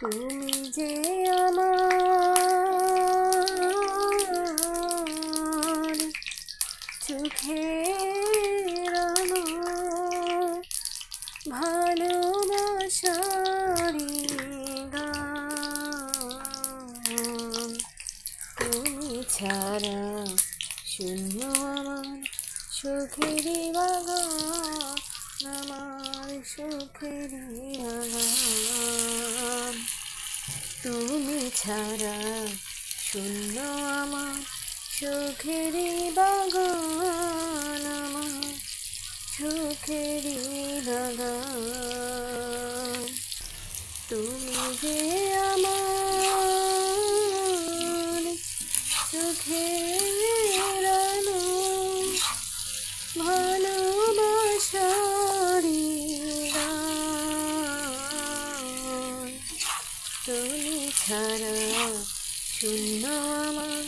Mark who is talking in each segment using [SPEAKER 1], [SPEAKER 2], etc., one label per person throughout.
[SPEAKER 1] তুমি যে আমার চোখের ভালোবাসারি তুমি ছাড়া শূন্য আমার সুখেরই বাগান আমার সুখেরই বাগান। তুমি ছাড়া শূন্য আমার সুখেরই বাগান আমার সুখেরই বাগান। তুমি যে আমার সুখের আলো ভালোবাসারি গান তুমি ছাড়া শূন্য আমার,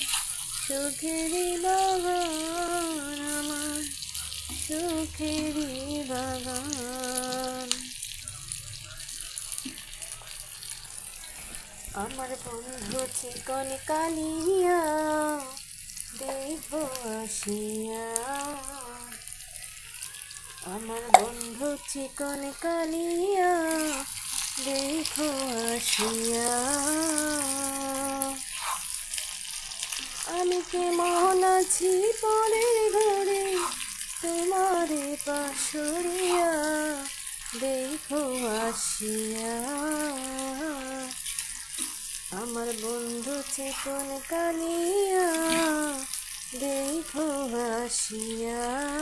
[SPEAKER 1] সুখেরই বাগান আমার, সুখেরই বাগান আমার বন্ধু চিকন কালিয়া, দেব আসিয়া। আমার বন্ধু চিকন কালিয়া দেখো আসিয়া। আমি কেমন আছি পরের ঘরে? তোমারে পাশরিয়া দেখো আসিয়া। আমার বন্ধু চিকন কালিয়া দেখো আসিয়া।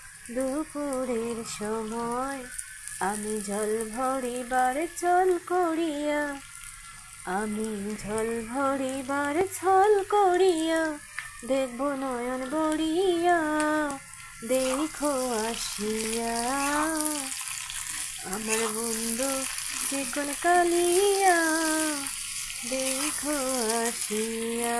[SPEAKER 1] দুপুরের সময় আমি জল ভরিবার চল করিয়া, আমি জল ভরিবার ছল করিয়া দেখব নয়ন বড়িয়া, দেখো আসিয়া। আমার বন্ধু চিকন কালিয়া, দেখো আসিয়া।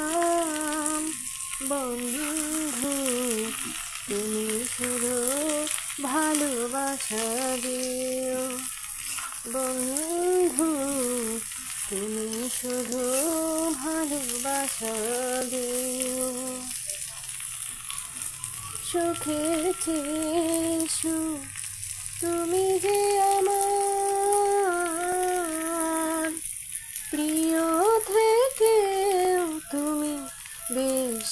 [SPEAKER 1] বন্ধু তুমি শুধু ভালোবাসা দিও। বন্ধু তুমি শুধু ভালোবাসা দিও। সুখের চেয়েছু তুমি যে